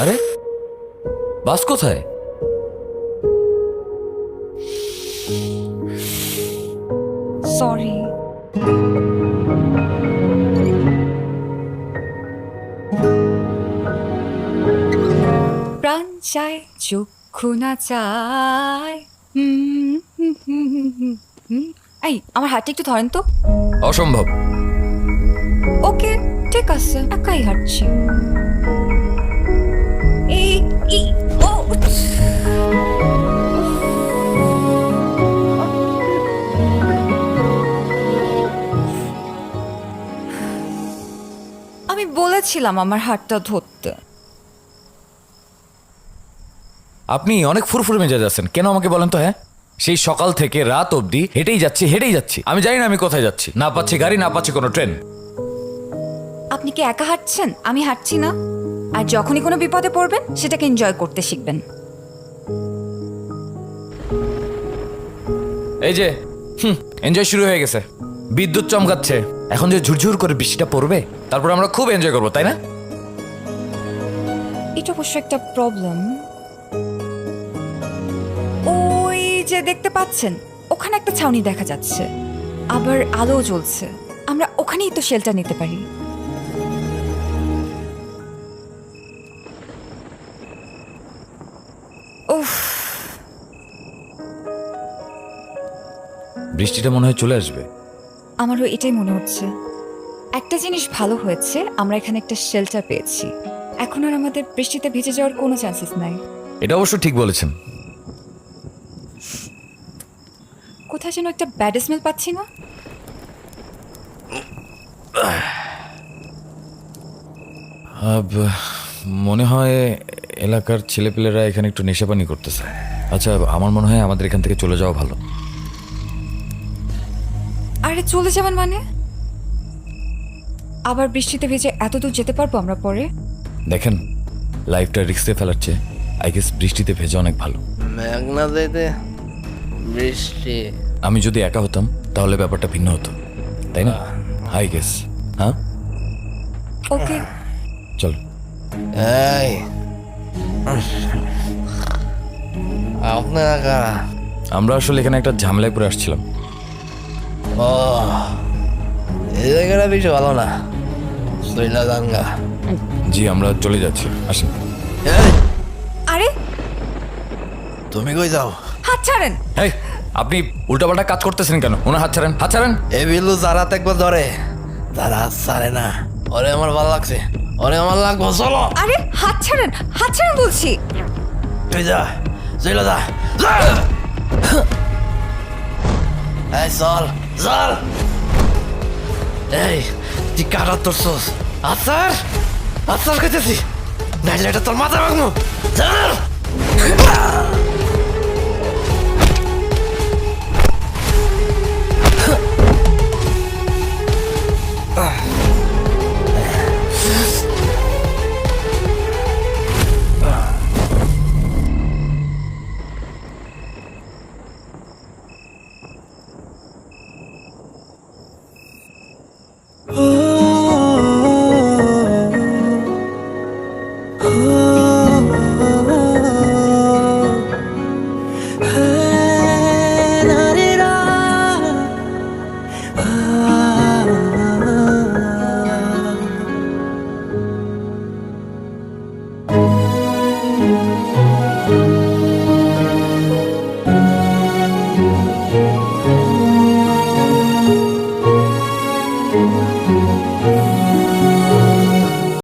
আরে বাস কোথায়? সরি প্রাণ চায় চক্ষু না চায়। এই আমার হাতটা একটু ধরেন তো। অসম্ভব। ওকে ঠিক আছে একাই হাঁটছি। আমি বলেছিলাম আমার হাতটা ধরতে। আপনি অনেক ফুরফুরে মেজাজ আছেন। কেন আমাকে বলেন তো হ্যাঁ? সেই সকাল থেকে রাত অবধি হেঁটেই যাচ্ছি হেঁটেই যাচ্ছি। আমি জানি না আমি কোথায় যাচ্ছি। না পাচ্ছি গাড়ি না পাচ্ছি কোনো ট্রেন। আপনি কি একা হাঁটছেন? আমি হাঁটছি না। আর যখনই কোনো বিপদে পড়বেন সেটাকে এনজয় করতে শিখবেন। এই যে হুম এনজয় শুরু হয়ে গেছে। বিদ্যুৎ চমকাচ্ছে। এখন যে ঝুরঝুর করে বৃষ্টিটা পড়বে তারপর আমরা খুব এনজয় করব তাই না? এটা অবশ্য একটা প্রবলেম ওই যে দেখতে পাচ্ছেন ওখানে একটা ছাউনি দেখা যাচ্ছে। আবার আলো জ্বলছে। আমরা ওখানেই তো শেলটা নিতে পারি। উফ। বৃষ্টিটা মনে হয় চলে আসবে। আমারও এটাই মনে হচ্ছে। একটা জিনিস ভালো হয়েছে আমরা এখানে একটা শেল্টার পেয়েছি। এখন আর আমাদের বৃষ্টিতে ভিজে যাওয়ার কোনো চান্সেস নাই। এটা অবশ্য ঠিক বলেছেন। কোথায় যেন একটা ব্যাড স্মেল পাচ্ছি না। আব, মনে হয় এলাকার ছেলেপেলেরা এখানে একটু নেশাপানি করতেছে। আচ্ছা আমার মনে হয় আমাদের এখান থেকে চলে যাওয়া ভালো। আরে চলে যাবেন মানে? আবার বৃষ্টিতে ভেজে এত দূর যেতে পারব আমরা পরে? দেখেন লাইফটা রিক্সে ফেলাচ্ছে। আই গেস বৃষ্টিতে ভেজে অনেক ভালো। মেঘনা যাইতে বৃষ্টি। আমি যদি একা হতাম তাহলে ব্যাপারটা ভিন্ন হতো। তাই না? আই গেস হ্যাঁ? ওকে চল। এই। আপনারা আমরা আসলে এখানে একটা ঝামেলায় পড়ে আসছিলাম। ও এই জায়গাটা বেশি ভালো না। দাঙ্গা জি আমরা চলে যাচ্ছি। আসেন। আরে! তুমি কই যাও? হাত ছাড়েন। এই আপনি উল্টাপাল্টা কাজ করতেছেন কেন? ওনার হাত ছাড়েন। হাত ছাড়েন। এই বিল্লু যারা একবার ধরে তারা হাত ছাড়ে না। ওরে আমার ভালো লাগছে। ওরে আমার লাগবো চলো। আরে হাত ছাড়েন। হাত ছাড়েন বলছি। তুই যা চলে যা। যা। চল। চল এই তুই কাটা তোর সোস। আসার আচার খেতেছি নাইলে এটা তোর মাথা ভাঙবো চল